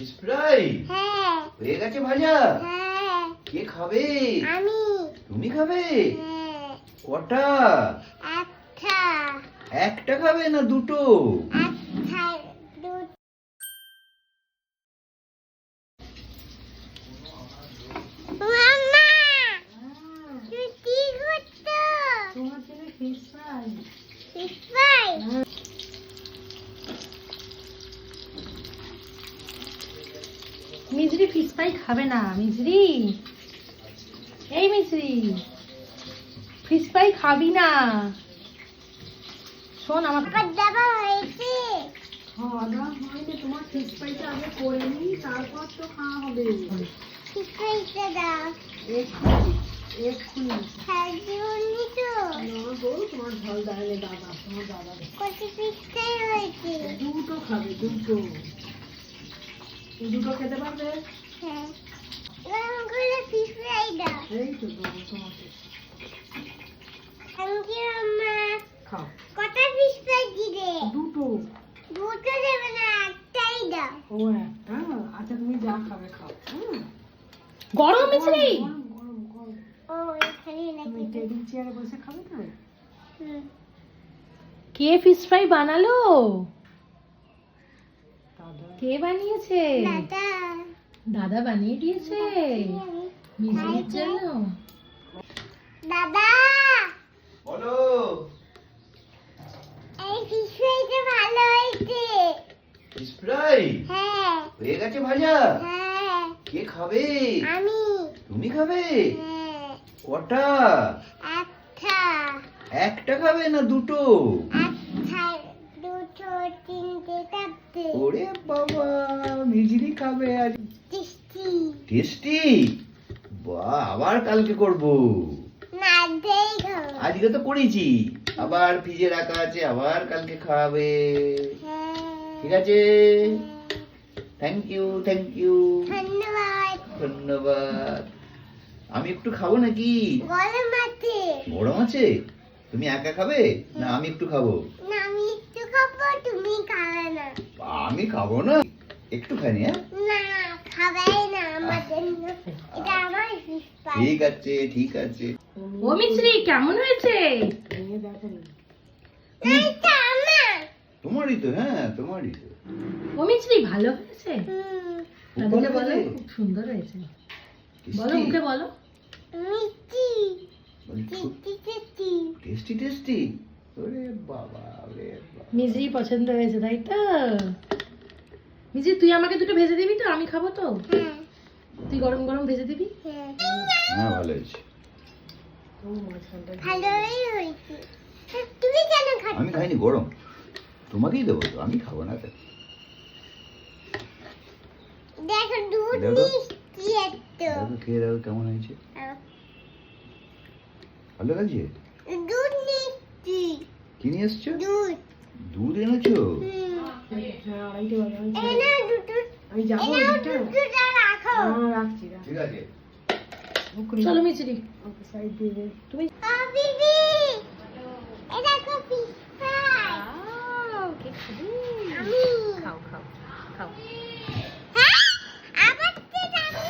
হ্যাঁ। হয়ে। গেছে ভাজা? হ্যাঁ। কে খাবে? আমি। তুমি খাবে? হ্যাঁ। কটা? একটা একটা খাবে না দুটো? একটা মিজরি ফিশ ফ্রাই খাবে না মিজরি এই মিজরি ফিশ ফ্রাই খাবি না। শোন আমার দেওয়া হয়েছে। খাওয়া দাওয়া হয়নি তোমার ফিশ ফ্রাইটা আগে করে নি তারপর তো খাওয়া হবে। ফিশ ফ্রাইটা দাও। এক্ষুনি এক্ষুনি। খাইনি তো। না গো তোমার ঝাল দাঁড়ালে দাদা তোমার দাদা কত ফিশ ফ্রাই হয়েছে? দুটো খাবে দুটো। দুটো খেতে পারবে? হ্যাঁ। এই তো দেবো তোমাকে খাও। কটা ফিশ ফ্রাই দিবে দুটো। দুটো দেবে না একটাই দাও। ও একটা? আচ্ছা তুমি যা খাবে খাও। গরম মিছরি গরম গরম গরম। ও এখানে নাকি টেবিল চেয়ারে বসে খাবে তো কে ফিশ ফ্রাই বানালো? কে বানিয়েছে? দাদা। দাদা বানিয়ে দিয়েছে? জন্য? দাদা। বলো। এই ফিশ ফ্রাইটা ভালো হয়েছে। ফিশ ফ্রাই হ্যাঁ। হয়ে গেছে ভাজা? হ্যাঁ। কে খাবে? আমি। তুমি খাবে? হ্যাঁ। কটা? একটা। একটা খাবে না দুটো একটা দুটো তিনটে চারটে ওরে বাবা খাবে আজ। টেস্টি। বাহ আবার কালকে করব। আজকে তো করেছি। আবার ফ্রিজে রাখা আছে আবার কালকে খাওয়াবে ঠিক হ্যাঁ আছে? থ্যাংক ইউ থ্যাংক ইউ ধন্যবাদ। ধন্যবাদ। আমি একটু খাব নাকি? গরম আছে। গরম আছে? তুমি একা খাবে? না আমি একটু খাব। না আমি একটু খাব তুমি খাবে না। আমি খাব না? একটু খানি হ্যাঁ? না খাবে না আমার জন্য। এটা আমার ঠিক আছে ঠিক আছে। ও মিছরি কেমন হয়েছে? তোমারই তো হ্যাঁ তোমারই তো। ও মিছরি ভালো হয়েছে? হুম, দাদিকে বলো খুব সুন্দর হয়েছে। বলো? মুখে বলো। মিষ্টি। Tasty tasty. Tasty tasty. ওরে বাবা। মিজরি পছন্দ হয়েছে তাই তো? মিজরি তুই আমাকে দুটো ভেজে দিবি তো? আমি খাব তো? হ্যাঁ তুই গরম গরম ভেজে দিবি? হ্যাঁ হ্যাঁ ভালো হয়েছে। হ্যাঁ, আমি খাইনি গরম। তোমাকেই দেবো তো আমি খাব না খেয়ে দেখো। কেমন হয়েছে। ভালো লাগছে? কি নিয়ে এসছো? দুধ। দুধ এনেছো? হুম হ্যাঁ, এনে দুধ আমি যাব। দুধটা রাখো রাখছি ঠিক আছে। চলো মিচড়ি তুমি? খাও খাও খাও। হ্যাঁ? আবার তো জানো?